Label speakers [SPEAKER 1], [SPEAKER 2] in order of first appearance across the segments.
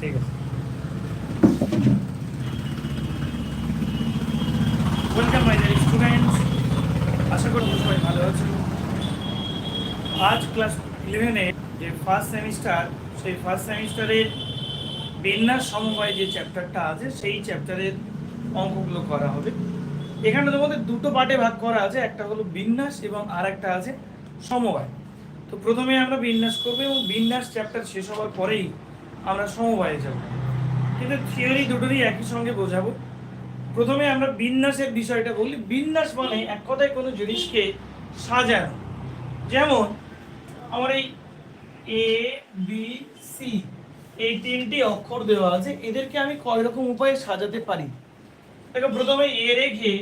[SPEAKER 1] ঠিক আছে। Welcome my dear students আশা করি সবাই ভালো আছো আজ ক্লাস ইলেভেনে যে ফার্স্ট সেমিস্টার সেই ফার্স্ট সেমিস্টারের বিন্যাস সমবায় যে চ্যাপ্টারটা আছে, সেই চ্যাপ্টারের অঙ্কগুলো করা হবে। এখানে তোমাদের দুটো পার্টে ভাগ করা আছে, একটা হলো বিন্যাস এবং আর একটা আছে সমবায়। তো প্রথমে আমরা বিন্যাস করব এবং বিন্যাস চ্যাপ্টার শেষ হওয়ার পরেই আমরা সমবায়ে যাব। কিন্তু থিওরি দুটোরই একই সঙ্গে বোঝাবো। প্রথমে আমরা বিন্যাসের বিষয়টা বলি। বিন্যাস মানে এক কথায় কোনো জিনিসকে সাজানো। যেমন আমার এই এ বি সি এই তিনটি অক্ষর দেওয়া আছে। এদেরকে আমি কয় রকম উপায়ে সাজাতে পারি? দেখো, প্রথমে এ রেখে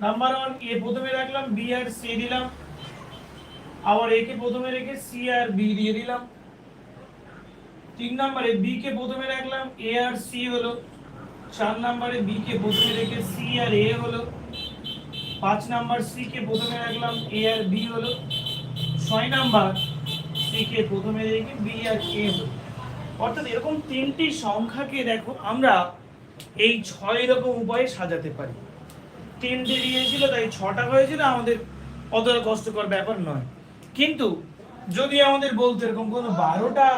[SPEAKER 1] নাম্বার ওয়ান এ প্রথমে রাখলাম বি আর সি দিলাম। আবার এ কে প্রথমে রেখে সি আর বি দিয়ে দিলাম। তিন নম্বরে বি কে প্রথমে রাখলাম এ আর সি হলো। চার নম্বরে বি কে প্রথমে রেখে সি আর এ হলো। পাঁচ নাম্বার সি কে প্রথমে রাখলাম এ আর বি হলো। ছয় নাম্বার সি কে প্রথমে রেখে বি আর এ হলো। অর্থাৎ এরকম তিনটি সংখ্যাকে দেখো, আমরা এই ছয় রকম উপায়ে সাজাতে পারি। তিনটে দিয়েছিল, তাই ছটা হয়েছিল, আমাদের অতটা কষ্টকর ব্যাপার নয়। কিন্তু যদি আমাদের বলতে এরকম কোনো বারোটা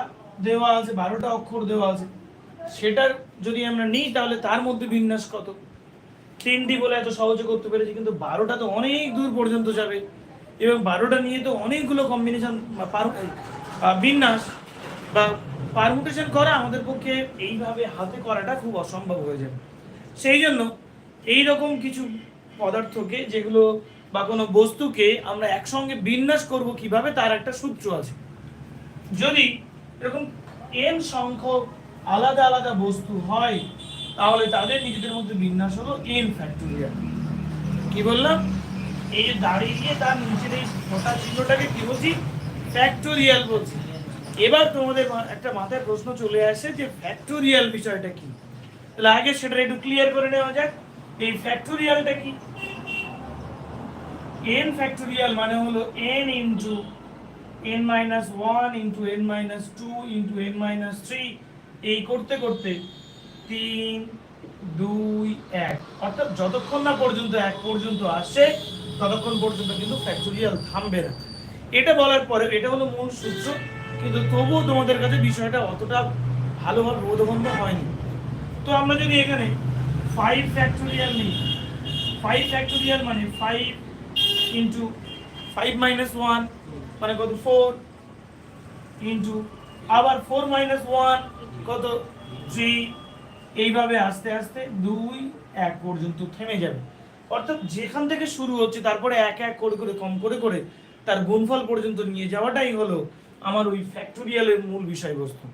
[SPEAKER 1] দেওয়া আছে, বারোটা অক্ষর দেওয়া আছে। সেটার যদি আমরা নিই, তাহলে তার মধ্যে বিন্যাস কত? তিনটি বলে এত সহজে করতে পেরেছি, কিন্তু বারোটা তো অনেক দূর পর্যন্ত যাবে। এবং বারোটা নিয়ে তো অনেকগুলো কম্বিনেশন বিন্যাস বা পারমুটেশন করা আমাদের পক্ষে এইভাবে হাতে করাটা খুব অসম্ভব হয়ে যাবে সেই জন্য এই রকম কিছু পদার্থকে, যেগুলো বা কোনো বস্তুকে আমরা একসঙ্গে বিন্যাস করব কীভাবে, তার একটা সূত্র আছে। যদি এরকম এন সংখ্যক আলাদা আলাদা বস্তু হয়, তাহলে তাদের নিজেদের মধ্যে বিন্যাস হলো এন ফ্যাক্টোরিয়াল কি বললাম? এই যে দাঁড়িয়ে তার নিচের এই ফোটা চিহ্নটাকে কি বলছি? ফ্যাক্টোরিয়াল বলছি। এবার তোমাদের একটা মাথায় প্রশ্ন চলে আসে যে ফ্যাক্টোরিয়াল বিষয়টা কি? তাহলে আগে সেটা একটু ক্লিয়ার করে নেওয়া যাক। এই ফ্যাক্টোরিয়ালটা কি? n ফ্যাক্টোরিয়াল মানে হলো n into n minus one into n minus two into n minus three এই করতে করতে তিন, দুই, এক। অর্থাৎ যতক্ষণ না পর্যন্ত এক পর্যন্ত আসে, ততক্ষণ পর্যন্ত কিন্তু ফ্যাক্টোরিয়াল থামবে না। এটা বলার পরে, এটা হলো মূল সূত্র, কিন্তু তবুও তোমাদের কাছে বিষয়টা অতটা ভালোভাবে বোধগম্য হয়নি। তো আমরা যদি এখানে ফাইভ ফ্যাক্টোরিয়াল নিই ফাইভ ফ্যাক্টোরিয়াল মানে five into five minus one মানে কত? ফোর ইন্টু আবার ফোর মাইনাস ওয়ান কত? থ্রি এইভাবে আস্তে আস্তে দুই, এক পর্যন্ত থেমে যাবে। অর্থাৎ যেখান থেকে শুরু হচ্ছে, তারপরে এক এক করে করে, কম করে করে তার গুণফল পর্যন্ত নিয়ে যাওয়াটাই হলো আমার ওই ফ্যাক্টোরিয়ালের মূল বিষয়বস্তু।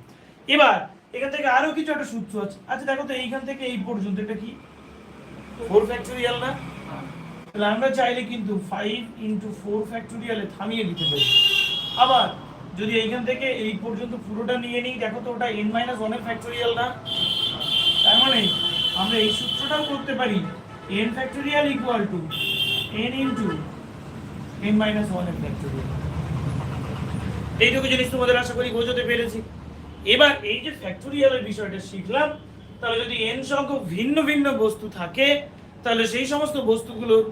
[SPEAKER 1] এবার, এখান থেকে আরও কিছু একটা সূত্র আছে। আচ্ছা দেখো তো এইখান থেকে এই পর্যন্ত এটা কি? ফোর ফ্যাক্টোরিয়াল না? তাহলে আমরা চাইলে কিন্তু ফাইভ ইন্টু ফোর ফ্যাক্টোরিয়ালে থামিয়ে দিতে পারি। আবার যদি এইখান থেকে এই পর্যন্ত পুরোটা নিয়ে নিই, দেখো তো ওটা এন মাইনাস ওয়ানের ফ্যাক্টোরিয়াল না। তার মানে আমরা এই সূত্রটাও করতে পারি n factorial equal to n into n minus ওয়ানের ফ্যাক্টোরিয়াল এইটুকু জিনিস তোমাদের আশা করি বোঝাতে পেরেছি। এবার এই যে ফ্যাক্টোরিয়ালের বিষয়টা শিখলাম, তাহলে যদি এন সংখ্যক ভিন্ন ভিন্ন বস্তু থাকে, তাহলে সেই সমস্ত বস্তুগুলোর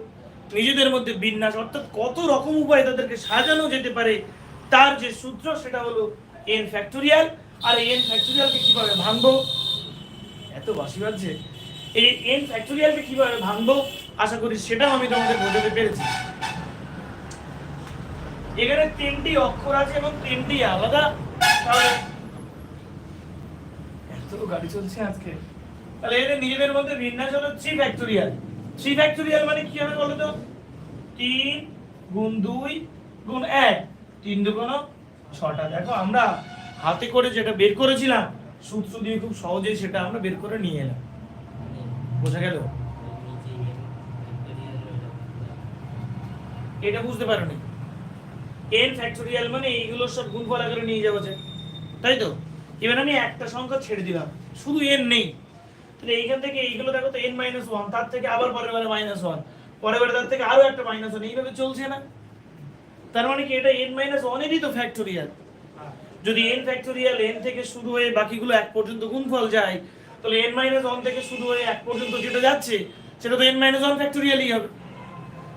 [SPEAKER 1] নিজেদের মধ্যে বিন্যাস, অর্থাৎ কত রকম উপায়ে তাদেরকে সাজানো যেতে পারে, তার যে সূত্র সেটা হলো এন ফ্যাক্টোরিয়াল আর এন ফ্যাক্টোরিয়ালকে কীভাবে ভাঙবো? এত বাসি বাজছে। এই এন ফ্যাক্টোরিয়ালকে কীভাবে ভাঙবো? আশা করি সেটাও আমি তোমাদের বোঝাতে পেরেছি। এখানে তিনটি অক্ষর আছে এবং তিনটি আলাদা। এত গাড়ি চলছে আজকে। তাহলে এদের নিজেদের মধ্যে বিন্যাস হলো থ্রি ফ্যাক্টোরিয়াল থ্রি ফ্যাক্টোরিয়াল মানে কি হবে বলো তো তিন গুণ দুই গুণ এক। তিন দুগুণ ছটা। দেখো, আমরা হাতে করে যেটা বের করেছিলাম, সূত্র দিয়ে খুব সহজেই সেটা আমরা বের করে নিয়ে এলাম। বোঝা গেল? এটা বুঝতে পারো নি এন ফ্যাক্টোরিয়াল মানে এইগুলো সব গুণফল আকারে নিয়ে যাব যে তাই তো? এবার আমি একটা সংখ্যা ছেড়ে দিলাম। শুধু এন নেই। তাহলে এইখান থেকে এইগুলো দেখো তো এন মাইনাস ওয়ান তার থেকে আবার পরের বারে মাইনাস ওয়ান পরের বারে তার থেকে আরও একটা মাইনাস ওয়ান এইভাবে চলছে না। তার মানে কি, এটা এন মাইনাস ওয়ানেরই তো ফ্যাক্টোরিয়াল যদি এন ফ্যাক্টোরিয়াল এন থেকে শুরু হয়ে বাকিগুলো এক পর্যন্ত গুণফল যায়, তাহলে এন মাইনাস ওয়ান থেকে শুরু হয়ে এক পর্যন্ত যেটা যাচ্ছে, সেটা তো এন মাইনাস ওয়ান ফ্যাক্টোরিয়ালই হবে।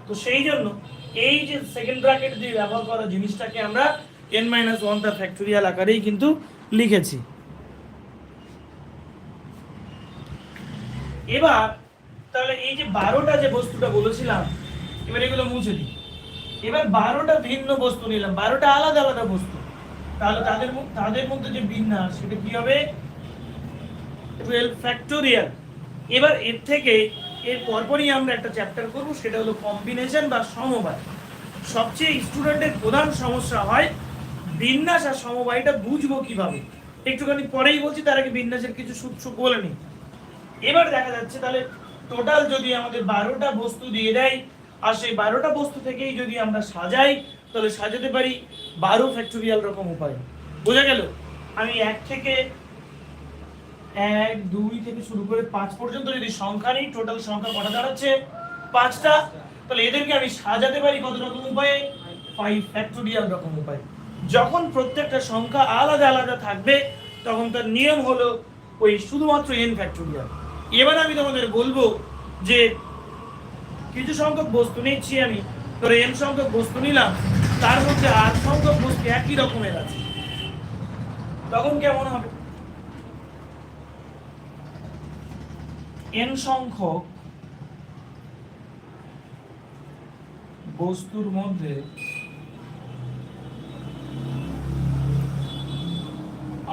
[SPEAKER 1] তো সেই জন্য এই যে সেকেন্ড ব্র্যাকেট দিয়ে ব্যবহার করা জিনিসটাকে আমরা এন মাইনাস ওয়ান তার ফ্যাক্টোরিয়াল আকারেই কিন্তু লিখেছি। এবার তাহলে এই যে বারোটা যে বস্তুটা বলেছিলাম, এবার এগুলো মুছে দিই। এবার বারোটা ভিন্ন বস্তু নিলাম, বারোটা আলাদা আলাদা বস্তু। তাহলে তাদের তাদের মধ্যে যে বিন্যাস, সেটা কি হবে? টুয়েলভ ফ্যাক্টোরিয়াল এবার এর থেকে এর পরপরই আমরা একটা চ্যাপ্টার করব, সেটা হলো কম্বিনেশন বা সমবায়। সবচেয়ে স্টুডেন্টের প্রধান সমস্যা হয় বিন্যাস আর সমবায়টা বুঝব কীভাবে? একটুখানি পরেই বলছি, তার আগে বিন্যাসের কিছু সূত্র বলে নিই। এবার দেখা যাচ্ছে তাহলে টোটাল যদি আমাদের বারোটা বস্তু দিয়ে দেয়, আর সেই বারোটা বস্তু থেকেই যদি আমরা সাজাই, তাহলে সাজাতে পারি বারো ফ্যাক্টোরিয়াল রকম উপায়। বোঝা গেল? আমি এক থেকে এক, দুই থেকে শুরু করে পাঁচ পর্যন্ত যদি সংখ্যা নেই টোটাল সংখ্যা কটা দাঁড়াচ্ছে? পাঁচটা। তাহলে এদেরকে আমি সাজাতে পারি কত রকম উপায়ে? ফাইভ ফ্যাক্টোরিয়াল রকম উপায়। যখন প্রত্যেকটা সংখ্যা আলাদা আলাদা থাকবে, তখন তার নিয়ম হলো ওই শুধুমাত্র এন ফ্যাক্টোরিয়াল এবার আমি তোমাদের বলব যে কিছু সংখ্যক বস্তু নিচ্ছি আমি, ধরো এন সংখ্যক বস্তু নিলাম, তার মধ্যে আট সংখ্যক বস্তু একই রকমের আছে। তখন কেমন হবে? এন সংখ্যক বস্তুর মধ্যে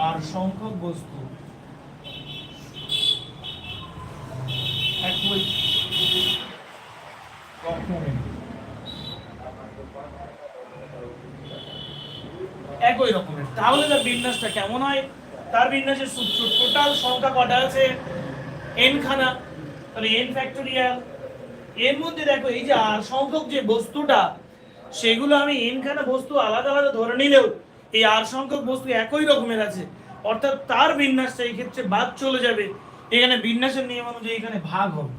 [SPEAKER 1] আর সংখ্যক বস্তু একই রকমের একই রকমের তাহলে তার বিন্যাসটা কেমন হয়? তার বিন্যাসের টোটাল সংখ্যা কটা আছে? এন খানা, তাহলে এন ফ্যাক্টোরিয়াল এর মধ্যে দেখো, এই যে আর সংখ্যক যে বস্তুটা, সেগুলো আমি এন খানা বস্তু আলাদা আলাদা ধরে নিলেও এই আর সংখ্যক বস্তু একই রকমের আছে। অর্থাৎ তার বিন্যাসটা এই ক্ষেত্রে বাদ চলে যাবে। এখানে বিন্যাসের নিয়ম অনুযায়ী এখানে ভাগ হবে।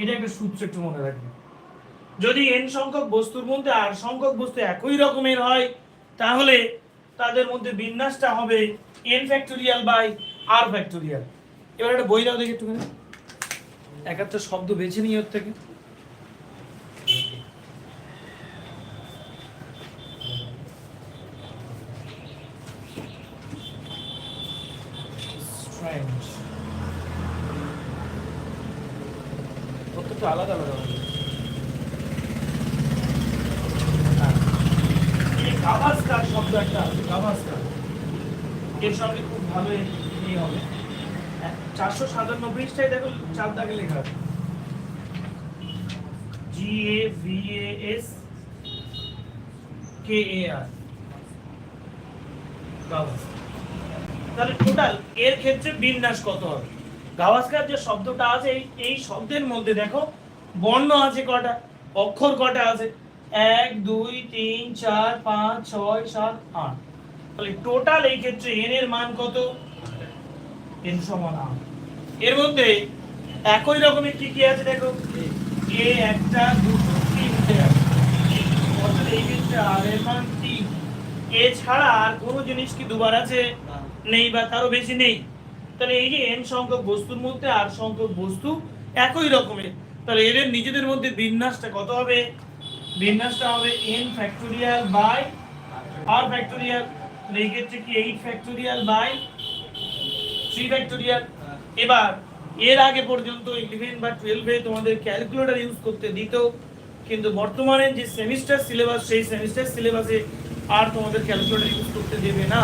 [SPEAKER 1] এটা একটা সূত্র একটু মনে রাখবে। যদি এন সংখ্যক বস্তুর মধ্যে আর সংখ্যক বস্তু একই রকমের হয়, তাহলে তাদের মধ্যে বিন্যাসটা হবে n factorial by r factorial এবার একটা বই দাও দেখি একটুখানি। এক একটা শব্দ বেছে নিই ওর থেকে। আলাদা আলাদা হবে। হ্যাঁ। এই গাভাস্কার শব্দ একটা আছে গাভাস্কার এর সঙ্গে খুব ভালো ইয়ে হবে। চারশো সাতান্ন পৃষ্ঠায় দেখো চার দাগে লেখা আছে। জি A V A S K এ আর তাহলে টোটাল এর ক্ষেত্রে বিন্যাস কত হবে? গাভাস্কার যে শব্দটা আছে এই শব্দের মধ্যে দেখো বর্ণ আছে কটা? অক্ষর কটা আছে? এক, দুই, তিন, চার, পাঁচ, ছয়, সাত, আট। তাহলে টোটাল এই ক্ষেত্রে এন এর মান কত? এন সমান এর মধ্যে একই রকমের কি কি আছে দেখো? এ একটা দুটো তিনটে আছে। অর্থাৎ এই ক্ষেত্রে আর এর মান তিন এছাড়া আর কোনো জিনিস কি দুবার আছে? নেই বা তারও বেশি নেই। তাহলে এই যে এন সংখ্যক বস্তুর মধ্যে আর সংখ্যক বস্তু একই রকমের তাহলে এদের নিজেদের মধ্যে বিন্যাসটা কত হবে? বিন্যাসটা হবে n factorial by r factorial এই ক্ষেত্রে কি eight factorial by three factorial এবার, এর আগে পর্যন্ত ইলেভেন বা টুয়েলভে তোমাদের ক্যালকুলেটর ইউজ করতে দিত কিন্তু বর্তমানে যে সেমিস্টার সিলেবাস সেই সেমিস্টার সিলেবাসে আর তোমাদের ক্যালকুলেটর ইউজ করতে দেবে না।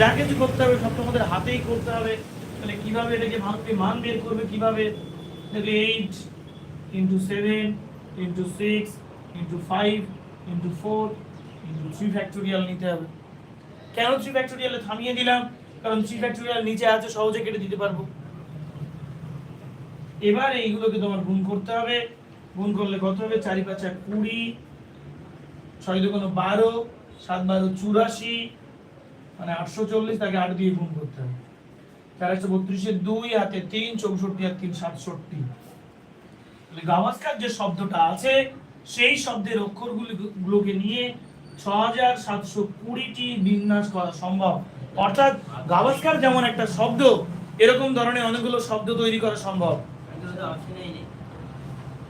[SPEAKER 1] যা কিছু করতে হবে, সব তোমাদের হাতেই করতে হবে। তাহলে কীভাবে এটাকে ভাঙতে মান বের করবে কীভাবে? দেখবে eight into seven into six into five into four into three factorial নিতে হবে। কেন থ্রি ফ্যাক্টোরিয়ালে থামিয়ে দিলাম? কারণ থ্রি ফ্যাক্টোরিয়াল নিচে আছে সহজে কেটে দিতে পারব। এবার এইগুলোকে তোমার গুণ করতে হবে। গুণ করলে কত হবে? চারি পাঁচা কুড়ি, ছয় দুগুণ বারো, সাত বারো চুরাশি মানে আটশো চল্লিশ, তাকে আট দিয়ে গুণ করতে হবে। চার একশো বত্রিশের দুই, হাতে তিন, চৌষট্টি আর তিন, সাতষট্টি। গাভাস্কার যে শব্দটা আছে, সেই শব্দের অক্ষরগুলি গুলোকে নিয়ে ছ হাজার সাতশো কুড়িটি বিন্যাস করা সম্ভব। অর্থাৎ গাভাস্কার যেমন একটা শব্দ, এরকম ধরনের অনেকগুলো শব্দ তৈরি করা সম্ভব।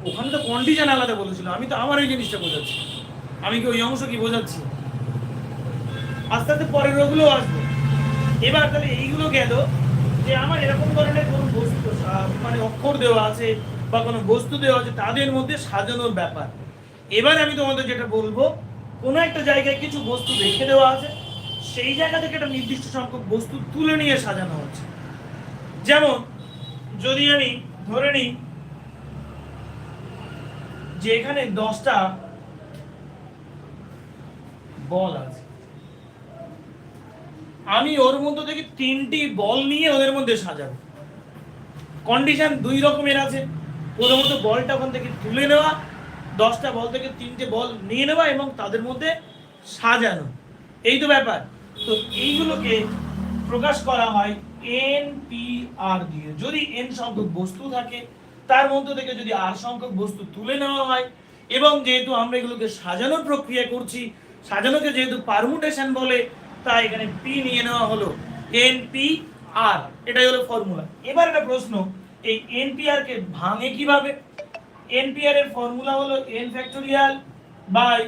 [SPEAKER 1] ওখানে তো কন্ডিশন আলাদা বলেছিল। আমি তো আমার ওই জিনিসটা বোঝাচ্ছি। আমি কি ওই অংশ কি বোঝাচ্ছি? আস্তে আস্তে পরের ওগুলো আসবে। এবার তাহলে এইগুলো গেল যে আমার এরকম ধরনের কোনো বস্তু মানে অক্ষর দেওয়া আছে বা কোনো বস্তু দেওয়া আছে, তাদের মধ্যে সাজানোর ব্যাপার। এবার আমি তোমাদের যেটা বলব কোনো একটা জায়গায় কিছু বস্তু রেখে দেওয়া আছে, সেই জায়গা থেকে একটা নির্দিষ্ট সংখ্যক বস্তু তুলে নিয়ে সাজানো হচ্ছে। যেমন, যদি আমি ধরে নিই যে এখানে দশটা বল আছে, আমি ওর মধ্যে থেকে তিনটি বল নিয়ে ওদের মধ্যে সাজাবো। কন্ডিশন দুই রকমের আছে, প্রথমত বলটা ওখান থেকে তুলে নেওয়া দশটা বল থেকে তিনটে বল নিয়ে নেওয়া এবং তাদের মধ্যে সাজানো। এই তো ব্যাপার। তো এইগুলোকে প্রকাশ করা হয় এন পি আর দিয়ে। যদি এন সংখ্যক বস্তু থাকে, তার মধ্যে থেকে যদি আর সংখ্যক বস্তু তুলে নেওয়া হয় এবং যেহেতু আমরা এগুলোকে সাজানোর প্রক্রিয়া করছি, সাজানোকে যেহেতু পারমুটেশন বলে, তাই এখানে পি নিয়ে নেওয়া হলো এন পি আর এটাই হলো ফর্মুলা। এবার একটা প্রশ্ন, এই এন পি আর কে ভাঙে কীভাবে? এন পি আর এর ফর্মুলা হলো n factorial by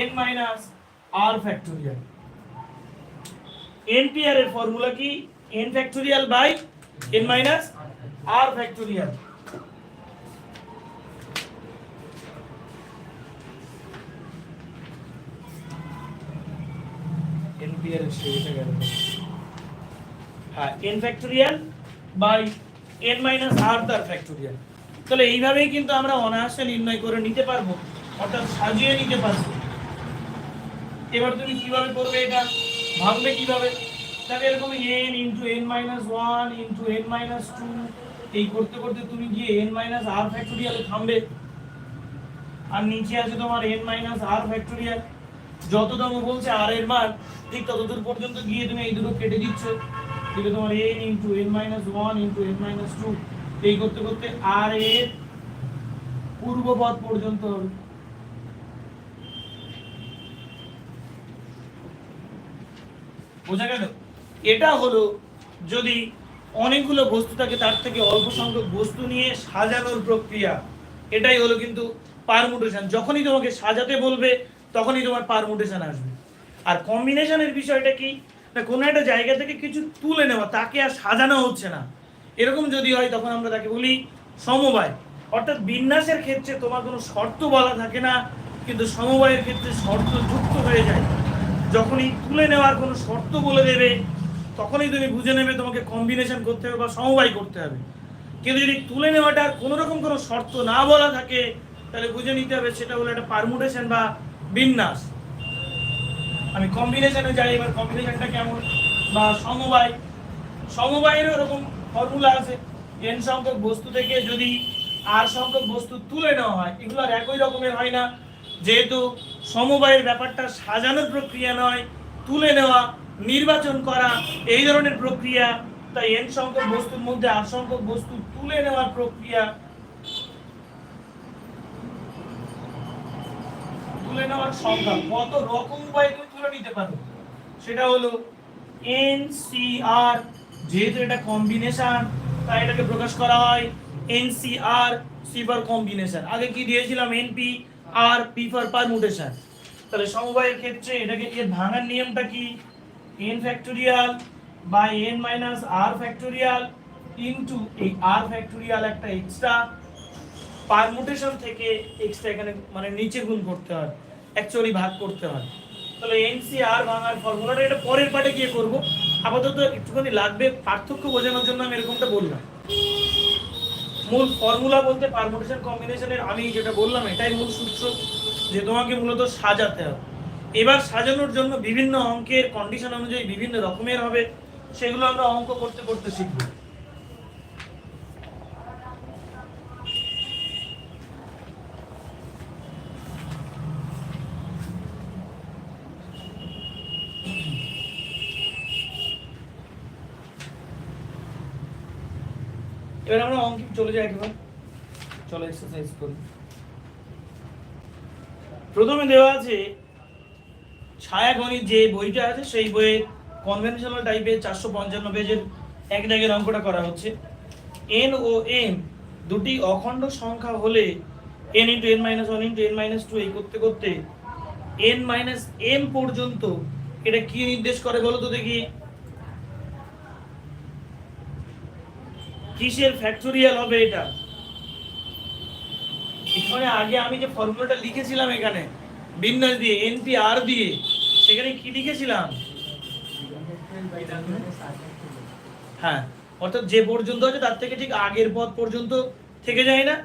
[SPEAKER 1] n minus r factorial n P r এর ফর্মুলা কি? N factorial by n minus r factorial n P r সেটা গেল। হ্যাঁ n factorial by n minus r তার factorial তাহলে এইভাবেই কিন্তু আমরা অনায়াসে নির্ণয় করে নিতে পারব, অর্থাৎ সাজিয়ে নিতে পারব। এবার তুমি কীভাবে করবে এটা? ভাঙবে কীভাবে? তাহলে এরকম n into n minus one into n minus two এই করতে করতে তুমি গিয়ে এন মাইনাস আর ফ্যাক্টোরিয়ালে থামবে। আর নিচে আছে তোমার এন মাইনাস আর ফ্যাক্টোরিয়াল যততম বলছে আর এর মান, ঠিক ততদূর পর্যন্ত গিয়ে তুমি এই দুটো কেটে দিচ্ছ। দিলে তোমার n into n minus one into n minus two এই করতে করতে আর এর পূর্ব পথ পর্যন্ত হবে। বোঝা গেল? এটা হলো যদি অনেকগুলো বস্তু থাকে, তার থেকে অল্প সংখ্যক বস্তু নিয়ে সাজানোর প্রক্রিয়া। এটাই হলো কিন্তু পারমুটেশন যখনই তোমাকে সাজাতে বলবে, তখনই তোমার পারমুটেশন আসবে। আর কম্বিনেশনের বিষয়টা কি? না, কোনো একটা জায়গা থেকে কিছু তুলে নেওয়া, তাকে আর সাজানো হচ্ছে না। এরকম যদি হয়, তখন আমরা তাকে বলি সমবায়। অর্থাৎ বিন্যাসের ক্ষেত্রে তোমার কোনো শর্ত বলা থাকে না, কিন্তু সমবায়ের ক্ষেত্রে শর্ত যুক্ত হয়ে যায়। যখনই তুলে নেওয়ার কোনো শর্ত বলে দেবে, তখনই তুমি বুঝে নেবে তোমাকে কম্বিনেশন করতে হবে বা সমবায় করতে হবে। কিন্তু যদি তুলে নেওয়াটা কোনো রকম কোনো শর্ত না বলা থাকে, তাহলে বুঝে নিতে হবে সেটা হলো একটা পারমুটেশন বা বিন্যাস। আমি কম্বিনেশনে যাই, এবার কম্বিনেশনটা কেমন? বা সমবায় সমবায়ের এরকম ফর্মুলা আছে। এন সংখ্যক বস্তু থেকে যদি আর সংখ্যক বস্তু তুলে নেওয়া হয়, এগুলো আর একই রকমের হয় না। যেহেতু সমবায়ের ব্যাপারটা সাজানোর প্রক্রিয়া নয়, তুলে নেওয়া, নির্বাচন করা, এই ধরনের প্রক্রিয়া, তাই এন সংখ্যক বস্তুর মধ্যে আর সংখ্যক বস্তু তুলে নেওয়ার প্রক্রিয়া তুলে নেওয়ার সংখ্যা কত রকম উপায়ে তুমি তুলে নিতে পারো। সেটা হলো এন সি আর যেহেতু এটা কম্বিনেশন তাই এটাকে প্রকাশ করা হয় এন সি কম্বিনেশন আগে কি দিয়েছিলাম? N P R P for permutation তাহলে সমবায়ের ক্ষেত্রে এটাকে এর ভাঙার নিয়মটা কি? N factorial by N minus R factorial into এই আর ফ্যাক্টোরিয়াল একটা এক্সট্রা পারমুটেশন থেকে এক্সট্রা এখানে মানে নিচে গুণ করতে হয়। অ্যাকচুয়ালি ভাগ করতে হয়। তাহলে এনসিআর ভাঙার ফর্মুলাটা এটা পরের পার্টে গিয়ে করব। আপাতত একটুখানি লাগবে, পার্থক্য বোঝানোর জন্য আমি এরকমটা বললাম। মূল ফর্মুলা বলতে পারমুটেশন কম্বিনেশনের আমি যেটা বললাম, এটাই মূল সূত্র যে তোমাকে মূলত সাজাতে হবে। এবার সাজানোর জন্য বিভিন্ন অঙ্কের কন্ডিশন অনুযায়ী বিভিন্ন রকমের হবে, সেগুলো আমরা অঙ্ক করতে করতে শিখব। এবার আমরা অঙ্কে চলে যাই একবার। চলো এক্সারসাইজ করি। প্রথমে দেওয়া আছে ছায়াগণিত যে বইটা আছে, সেই বইয়ে কনভেনশনাল টাইপের চারশো পঞ্চান্ন পেজের এক দাগের অঙ্কটা করা হচ্ছে। এন ও এম দুটি অখণ্ড সংখ্যা হলে n into n minus one into n minus two এই করতে করতে এন মাইনাস এম পর্যন্ত এটা কি নির্দেশ করে বলো তো দেখি? কিসের ফ্যাক্টোরিয়াল হবে এটা। এখানে আগে আমি যে ফর্মুলাটা লিখেছিলাম এখানে, বিন্যাস দিয়ে এনপি আর দিয়ে, সেখানে কি লিখেছিলাম? হ্যাঁ অর্থাৎ যে পর্যন্ত আছে তার থেকে ঠিক আগের পদ পর্যন্ত থেকে যায় না।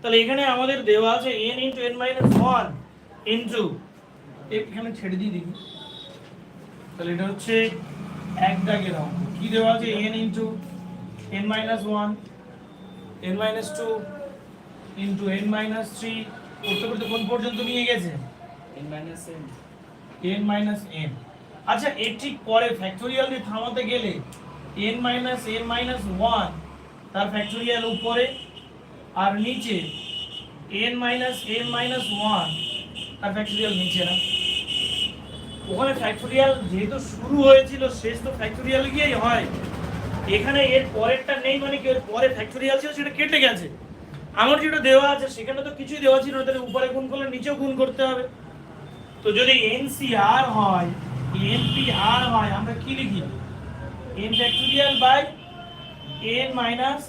[SPEAKER 1] তাহলে এখানে আমাদের দেওয়া আছে n into n minus one into এখানে ছেড়ে দিয়ে দেখি। তাহলে এটা হচ্ছে এক দাগের অঙ্ক। কি দেওয়া আছে n into n minus one n minus two into n minus three করতে করতে কোন পর্যন্ত নিয়ে গেছে?
[SPEAKER 2] n minus n
[SPEAKER 1] n minus n আচ্ছা এর ঠিক পরে ফ্যাক্টোরিয়াল দিয়ে থামাতে গেলে n minus n minus one তার ফ্যাক্টোরিয়াল উপরে আর নিচে n minus n minus one তার ফ্যাক্টোরিয়াল নিচে না। ওখানে ফ্যাক্টোরিয়াল যেহেতু শুরু হয়েছিল শেষ তো ফ্যাক্টোরিয়াল গিয়েই হয়। এখানে এর পরেরটা নেই মানে কি এর পরে ফ্যাক্টোরিয়াল ছিল সেটা কেটে গেছে। আমার যেটা দেওয়া আছে, সেখানে তো কিছুই দেওয়া ছিল তাহলে উপরে গুণ করলে নিচেও গুণ করতে হবে। তো যদি এনসিআর হয় এনপিআর হয়, আমরা কি লিখি? N factorial by n minus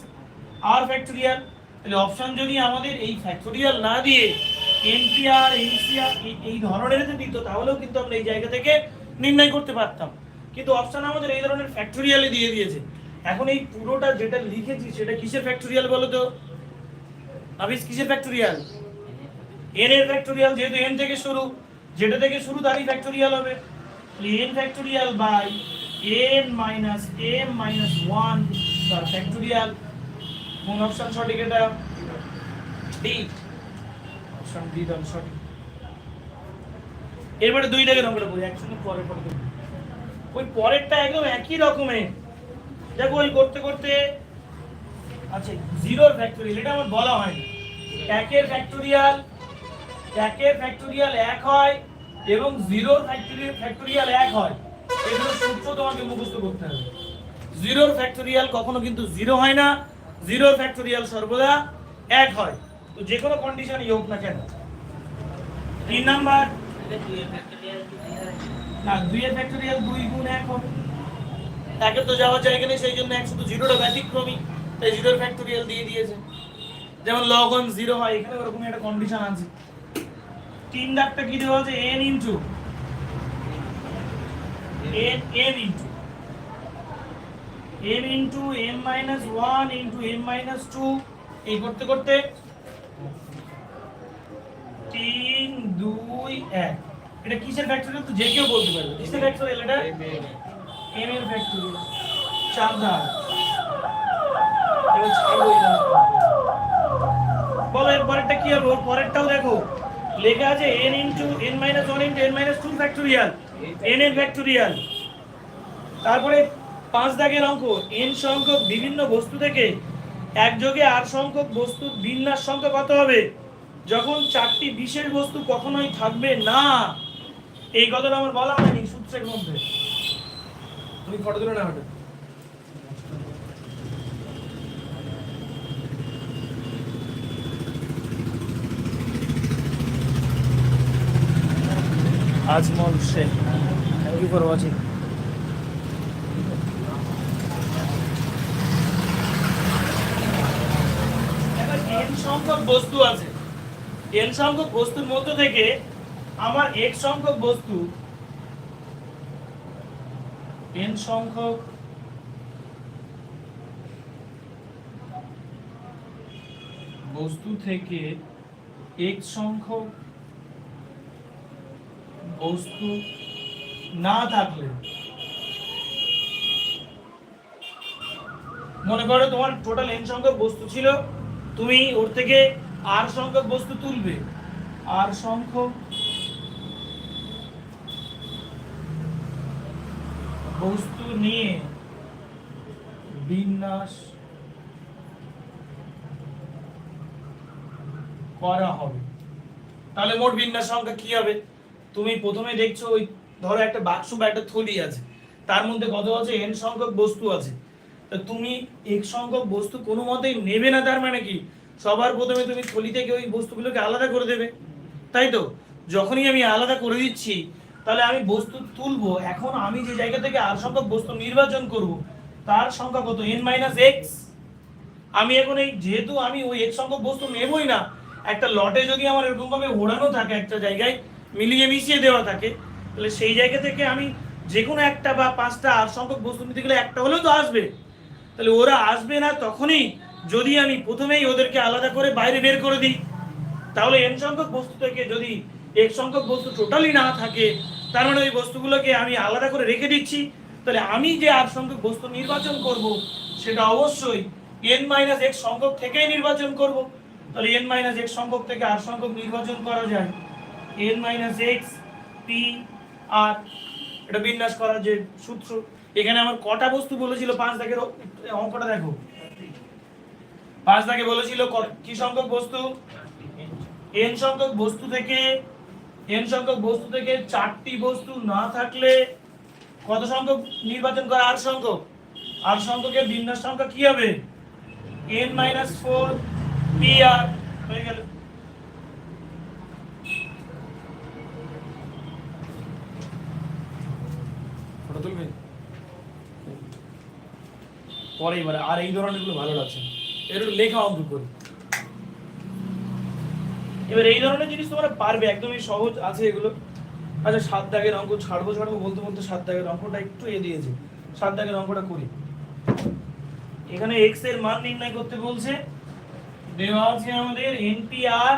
[SPEAKER 1] r factorial তাহলে অপশন যদি আমাদের এই ফ্যাক্টরিয়াল না দিয়ে এনপিআর এনসিআর এই ধরনের দিত, তাহলেও কিন্তু আমরা এই জায়গা থেকে নির্ণয় করতে পারতাম। কিন্তু অপশন আমাদের এই ধরনের ফ্যাক্টোরিয়ালে দিয়ে দিয়েছে। এখন এই পুরোটা যেটা লিখেছি সেটা কিসের ফ্যাক্টোরিয়াল বলো তো? আবিস, কিসের ফ্যাক্টোরিয়াল এন এর ফ্যাক্টোরিয়াল যেহেতু এন থেকে শুরু, যেটা থেকে শুরু তারই ফ্যাক্টোরিয়াল হবে। N factorial by n minus m minus one তার ফ্যাক্টোরিয়াল কোন অপশন সঠিক এটা? ডি অপশন ডি তাহলে সঠিক। এরপরে দুই দাগের অঙ্কটা বলি একসঙ্গে পরে পরে। ওই পরেরটা একদম একই রকমের। দেখো ওই করতে করতে আচ্ছা জিরোর ফ্যাক্টোরিয়াল এটা আমার বলা হয়নি। একের ফ্যাক্টোরিয়াল একের ফ্যাক্টোরিয়াল এক হয় এবং জিরোর ফ্যাক্টোরিয়াল ফ্যাক্টোরিয়াল এক হয়। এগুলো সূত্র তোমাকে মুখস্থ করতে হবে। জিরোর ফ্যাক্টোরিয়াল কখনো কিন্তু জিরো হয় না। জিরোর ফ্যাক্টোরিয়াল সর্বদা এক হয়। তো যে কোনো কন্ডিশনই হোক না কেন। তিন নাম্বার? না দুই এর ফ্যাক্টোরিয়াল দুই গুণ এক হবে। একে তো যাওয়ার জায়গা নেই, সেই জন্য এক শুধু জিরোটা ব্যতিক্রমী। তাই জিরোর ফ্যাক্টোরিয়াল দিয়ে দিয়েছে। যেমন লগ অন জিরো হয়, এখানে ওরকম একটা কন্ডিশন আছে। তিন ডাকটা কি দেওয়া আছে? N into n m into m into m minus one into m minus two এই করতে করতে তিন, দুই, এক। এটা কিসের ফ্যাক্টোরিয়াল তো যে কেউ বলতে পারবে। কিসের ফ্যাক্টোরিয়াল এটা? এম এর ফ্যাক্টোরিয়াল চার দাগ। বলো, এর পরেরটা কি হবে? ওর পরেরটাও দেখো। লেখা আছে n into n minus one into n minus two factorial n এর ফ্যাক্টোরিয়াল তারপরে পাঁচ দাগের অঙ্ক। N সংখ্যক বিভিন্ন বস্তু থেকে একযোগে আর সংখ্যক বস্তুর বিন্যাস সংখ্যা কত হবে? যখন চারটি বিশেষ বস্তু কখনোই থাকবে না। এই কথাটা আমার বলা হয়নি সূত্রের মধ্যে। তুমি ফটো তুলে না ওটা Ajmal Sheikh thank you for watching সংখ্যক বস্তু আছে। এন সংখ্যক বস্তুর মধ্য থেকে আমার এক সংখ্যক বস্তু এন সংখ্যক। বস্তু থেকে এক সংখ্যক বস্তু না থাকলে। মনে করো তোমার টোটাল এন সংখ্যক বস্তু ছিল, তুমি ওর থেকে আর সংখ্যক বস্তু তুলবে। আর সংখ্যক বস্তু নিয়ে বিন্যাস করা হবে। তাহলে মোট বিন্যাস সংখ্যা কি হবে? তুমি প্রথমে দেখছ ওই ধরো একটা বাক্স বা একটা থলি আছে। তার মধ্যে কত আছে? এন সংখ্যক বস্তু আছে। তা তুমি এক সংখ্যক বস্তু কোনো মতেই নেবে না, তার মানে কি? সবার প্রথমে তুমি থলি থেকে ওই বস্তুগুলোকে আলাদা করে দেবে। তাই তো? যখনই আমি আলাদা করে দিচ্ছি তাহলে আমি বস্তু তুলবো। এখন আমি যে জায়গা থেকে আর সংখ্যক বস্তু নির্বাচন করব, তার সংখ্যা কত? এন মাইনাস এক্স আমি এখন এই যেহেতু আমি ওই এক সংখ্যক বস্তু নেবই না, একটা লটে যদি আমার এরকম ভাবে ওড়ানো থাকে একটা জায়গায়, মিলিয়ে মিশিয়ে দেওয়া থাকে, তাহলে সেই জায়গা থেকে আমি যে কোনো একটা বা পাঁচটা আর সংখ্যক বস্তু নিতে গেলে একটা হলেও তো আসবে। তাহলে ওরা আসবে না তখনই যদি আমি প্রথমেই ওদেরকে আলাদা করে বাইরে বের করে দিই। তাহলে এন সংখ্যক বস্তু থেকে যদি এক সংখ্যক বস্তু টোটালি না থাকে, তার মানে ওই বস্তুগুলোকে আমি আলাদা করে রেখে দিচ্ছি। তাহলে আমি যে আর সংখ্যক বস্তু নির্বাচন করব, সেটা অবশ্যই এন মাইনাস এক সংখ্যক থেকেই নির্বাচন করব। তাহলে এন মাইনাস এক সংখ্যক থেকে আর সংখ্যক নির্বাচন করা যায়। N minus x P r এটা বিন্যাস করার যে সূত্র। এখানে আমার কটা বস্তু বলেছিল, পাঁচ দাগের অঙ্কটা দেখো। পাঁচ দাগে বলেছিল ক- সংখ্যক বস্তু? এন সংখ্যক বস্তু থেকে এন সংখ্যক বস্তু থেকে চারটি বস্তু না থাকলে কত সংখ্যক নির্বাচন করা আর সংখ্যক? আর সংখ্যকের বিন্যাস সংখ্যা কি হবে? N minus four P r হয়ে গেল। পরে এবারে, আর এই ধরনেরগুলো ভালো লাগছে একটু লেখা অঙ্ক করি। এবার এই ধরনের জিনিস তোমরা পারবে, একদমই সহজ আছে এগুলো। আচ্ছা সাত দাগের অঙ্ক ছাড়বো ছাড়বো বলতে বলতে সাত দাগের অঙ্কটা একটু এ দিয়েছে। সাত দাগের অঙ্কটা করি। এখানে এক্সের মান নির্ণয় করতে বলছে। দেওয়া আছে আমাদের এনপিআর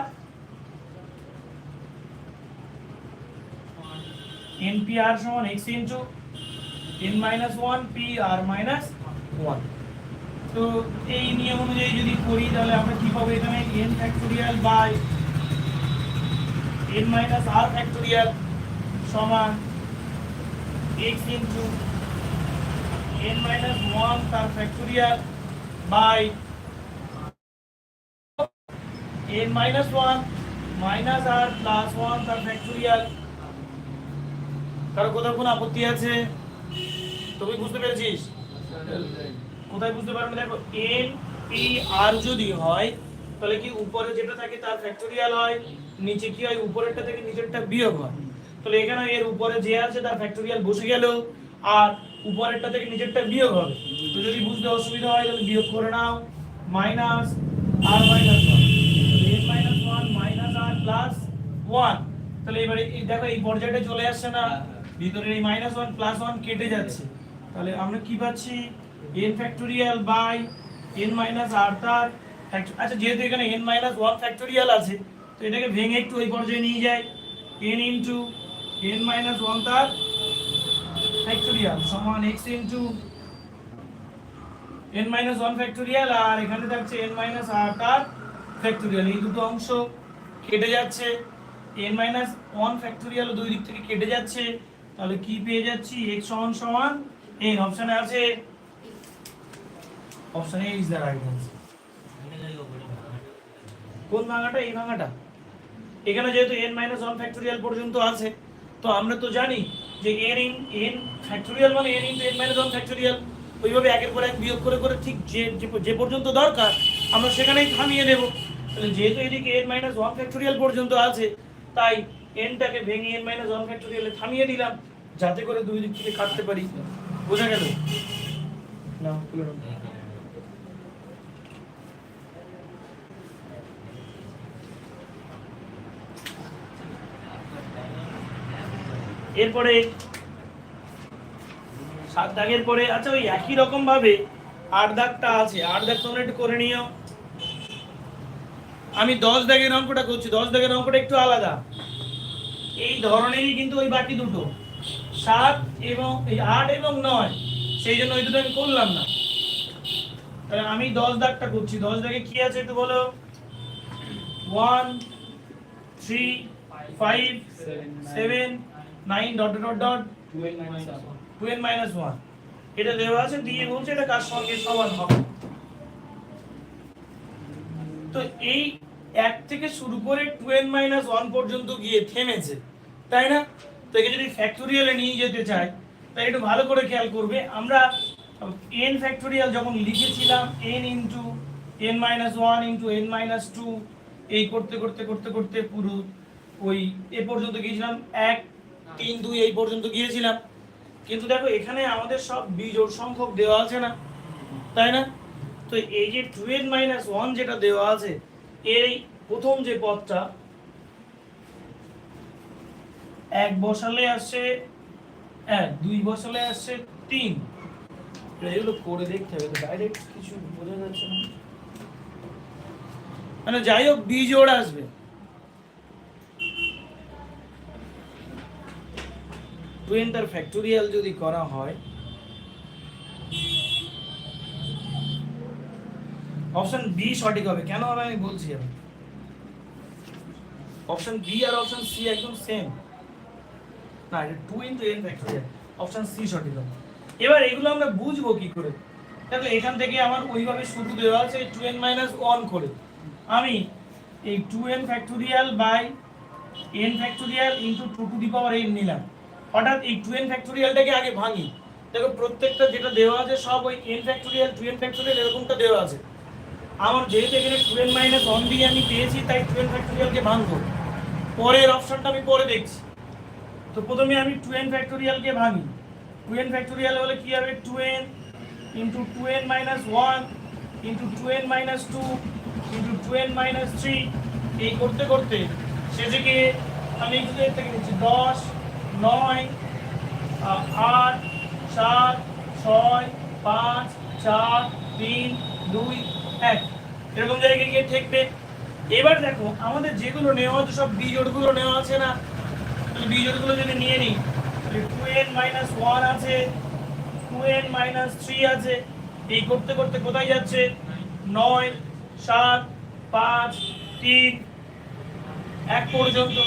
[SPEAKER 1] এনপিআর সমান x into n minus one P r minus one তো এই নিয়ম অনুযায়ী যদি করি, তাহলে আমরা কি পাবো এখানে? N factorial by n minus r factorial সমান x into n minus one তার factorial by n minus one minus r plus one তার ফ্যাক্টোরিয়াল কারও কোথাও কোনো আপত্তি আছে? তুমি বুঝতে পেরেছিস? কোথায় বুঝতে পারবে? দেখো এন পি আর যদি হয়, তাহলে কি উপরে যেটা থাকে তার ফ্যাক্টোরিয়াল হয়? নিচে কি হয়? উপরেরটা থেকে নিচেরটা বিয়োগ হয়। তাহলে এখানে এর উপরে যে আছে তার ফ্যাক্টোরিয়াল বসে গেল আর উপরেরটা থেকে নিচেরটা বিয়োগ হবে। তো যদি বুঝতে অসুবিধা হয়, তাহলে বিয়োগ করে নাও। Minus r minus one. N minus one, minus r plus one. তাহলে দেখো, এই চলে আসছে না। এই মাইনাস ওয়ান, প্লাস ওয়ান কেটে যাচ্ছে। তাহলে আমরা কি পাচ্ছি? ফ্যাক্টোরিয়াল বাই n মাইনাস আচ্ছা যেহেতু এখানে n মাইনাস ওয়ান ফ্যাক্টোরিয়াল আছে তো এটাকে ভেঙে একটু ওই পর্যায়ে নিয়ে যাই n into n minus one তার ফ্যাক্টোরিয়াল সমান x into n minus one factorial আর এখানে থাকছে n মাইনাস আর তার ফ্যাক্টোরিয়াল এই দুটো অংশ কেটে যাচ্ছে। n মাইনাস ওয়ান ফ্যাক্টোরিয়াল দুই দিক থেকে কেটে যাচ্ছে। তাহলে কি পেয়ে যাচ্ছি? x সমান সমান n অপশনে আছে। Option is the right answer কোন ভাঙাটা? এই ভাঙাটা। এখানে যেহেতু এন মাইনাস ওয়ান ফ্যাক্টোরিয়াল পর্যন্ত আছে, তো আমরা তো জানি যে এন ইন এন ফ্যাক্টোরিয়াল মানে n into n minus one factorial ওইভাবে একের পর এক বিয়োগ করে করে ঠিক যে- যে পর্যন্ত দরকার, আমরা সেখানেই থামিয়ে দেব। তাহলে যেহেতু এদিকে এন মাইনাস ওয়ান ফ্যাক্টোরিয়াল পর্যন্ত আছে, তাই এনটাকে ভেঙে এন মাইনাস ওয়ান ফ্যাক্টোরিয়ালে থামিয়ে দিলাম, যাতে করে দুই দিক থেকে কাটতে পারি। বোঝা গেল? না এরপরে সাত দাগের পরে আচ্ছা ওই একই রকম ভাবে আট দাগটা আছে। আট দাগ তোমরা একটু করে নিও। আমি দশ দাগের অঙ্কটা করছি। দশ দাগের অঙ্কটা একটু আলাদা। এই ধরনেরই কিন্তু ওই বাকি দুটো। সাত এবং এই আট এবং নয় সেই জন্য ওই দুটো আমি করলাম না। তাহলে আমি দশ দাগটা করছি। দশ দাগে কি আছে একটু বলো? One three five seven nine dot dot dot two n minus one. এটা দেওয়া আছে, দিয়ে বলছে এটা কার সঙ্গে সমান হবে? তো এই এক থেকে শুরু করে টু এন মাইনাস ওয়ান পর্যন্ত গিয়ে থেমেছে, তাই না? তো একে যদি ফ্যাক্টোরিয়ালে নিয়ে যেতে চাই তাই একটু ভালো করে খেয়াল করবে। আমরা এন ফ্যাক্টোরিয়াল যখন লিখেছিলাম n into n minus one into n minus two এই করতে করতে করতে করতে পুরো ওই এ পর্যন্ত গিয়েছিলাম, এক তিন, দুই এই পর্যন্ত গিয়েছিলাম। কিন্তু দেখো, এখানে আমাদের সব বিজোড় সংখ্যক দেওয়া আছে না? তাই না? তো এই যে টু এন মাইনাস ওয়ান যেটা দেওয়া আছে, এই প্রথম যে পদটা, এক বসালে আসছে এক, দুই বসালে আসছে তিন। এগুলো করে দেখতে হবে ডাইরেক্ট কিছু বোঝা যাচ্ছে না। মানে যাই হোক, বিজোড় আসবে। টু এন তার ফ্যাক্টোরিয়াল যদি করা হয় অপশন বি সঠিক হবে। কেন হবে আমি বলছি আমি। অপশন বি আর অপশন সি একদম সেম না, এটা two into n factorial option C সঠিক হবে। এবার এগুলো আমরা বুঝব কি করে? দেখো, এখান থেকে আমার ওইভাবে শুরু দেওয়া আছে টু এন মাইনাস ওয়ান করে। আমি এই two n factorial by n factorial into two to the power n নিলাম। হঠাৎ এই টু এন ফ্যাক্টোরিয়ালটাকে আগে ভাঙি। দেখো, প্রত্যেকটা যেটা দেওয়া আছে, সব ওই n factorial two n factorial এরকমটা দেওয়া আছে। আমার যেহেতু এখানে টু এন মাইনাস ওয়ান দিয়ে আমি পেয়েছি, তাই টু এন ফ্যাক্টোরিয়ালকে ভাঙবো। পরের অপশনটা আমি পরে দেখছি। তো প্রথমে আমি টু এন ফ্যাক্টোরিয়ালকে ভাঙি। টু এন ফ্যাক্টোরিয়াল হলে কী হবে? Two n into two n minus one into two n minus two into two n minus three এই করতে করতে গিয়ে আমি একটু নিচ্ছি দশ নয় আট, সাত, ছয়, পাঁচ, চার, তিন, দুই, এক। এরকম জায়গায় গিয়ে ঠেকবে। এবার দেখো, আমাদের যেগুলো নেওয়া আছে সব বিজোড়গুলো নেওয়া আছে না? বিজোড়গুলো যদি নিয়ে নিই টু এন মাইনাস ওয়ান আছে টু এন মাইনাস থ্রি আছে। এই করতে করতে কোথায় যাচ্ছে? নয়, সাত, পাঁচ, তিন, এক পর্যন্ত।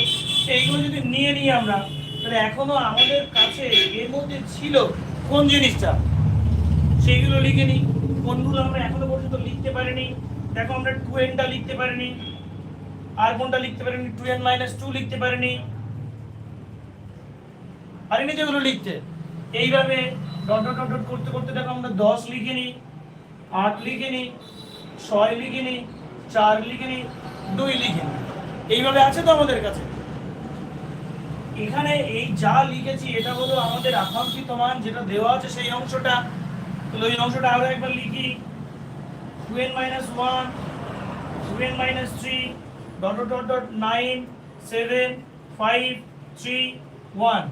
[SPEAKER 1] এইগুলো যদি নিয়ে নিই আমরা তাহলে এখনও আমাদের কাছে এর মধ্যে ছিল কোন জিনিসটা? সেইগুলো লিখে নিই কোনগুলো আমরা এখনও পর্যন্ত লিখতে পারিনি? দেখো আমরা টু এনটা লিখতে পারিনি। আর কোনটা লিখতে পারিনি? টু এন মাইনাস টু লিখতে পারিনি। পারিনি যেগুলো লিখতে। এইভাবে ডট ডট ডট করতে করতে দেখো আমরা দশ লিখে নিই আট লিখে নিই ছয় লিখে নিই চার লিখে নিই দুই লিখে নিই এইভাবে আছে তো আমাদের কাছে? এখানে এই যা লিখেছি, এটা হলো আমাদের আকাঙ্ক্ষিত মান, যেটা দেওয়া আছে সেই অংশটা। তাহলে ওই অংশটা আরও একবার লিখি। Two n minus one two n minus three dot dot dot nine seven five three one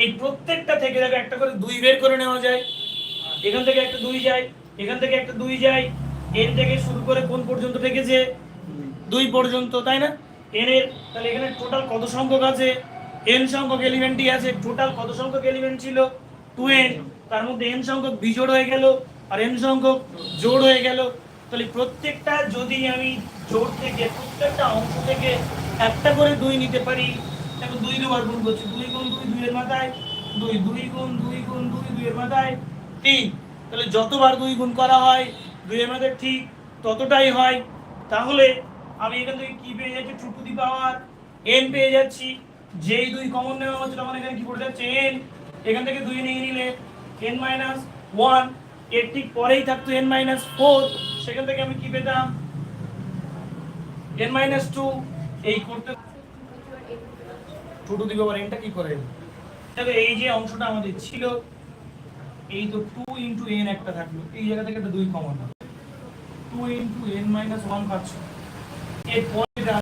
[SPEAKER 1] এই প্রত্যেকটা থেকে দেখো, একটা করে দুই বের করে নেওয়া যায়। এখান থেকে একটা দুই যায়, এখান থেকে একটা দুই যায় এন থেকে শুরু করে কোন পর্যন্ত ঠেকেছে দুই পর্যন্ত, তাই না? এন এর, তাহলে এখানে টোটাল কত সংখ্যক আছে? এন সংখ্যক এলিমেন্টই আছে। টোটাল কত সংখ্যক এলিমেন্ট ছিল? টু এন তার মধ্যে এন সংখ্যক বিজোড় হয়ে গেল আর এন সংখ্যক জোড় হয়ে গেল। তাহলে প্রত্যেকটা যদি আমি জোড় থেকে প্রত্যেকটা অংশ থেকে একটা করে দুই নিতে পারি দেখো দুই দুবার গুণ করছি। দুই গুণ দুই দুইয়ের মাথায়, দুই দুই গুণ দুই গুণ দুই দুইয়ের মাথায় তিন। তাহলে যতবার দুই গুণ করা হয়, দুইয়ের মাথায় ঠিক ততটাই হয়। তাহলে আমি এখান থেকে কি পেয়ে যাচ্ছি? Two to the power n পেয়ে যাচ্ছি। যেই দুই কমন নেওয়া হচ্ছে তখন এখানে কি পড়ে যাচ্ছে? এন এখান থেকে দুই নিয়ে নিলে এন মাইনাস ওয়ানের ঠিক পরেই থাকতো এন মাইনাস ফোর সেখান থেকে আমি কি পেতাম? এন মাইনাস টু এই করতে টু টু দি পাওয়ার এনটা কি করে? দেখো এই যে অংশটা আমাদের ছিল, এই তো টু ইন্টু এন একটা থাকল। এই জায়গা থেকে একটা দুই কমন হবে two into n minus one পাচ্ছ। এরপরে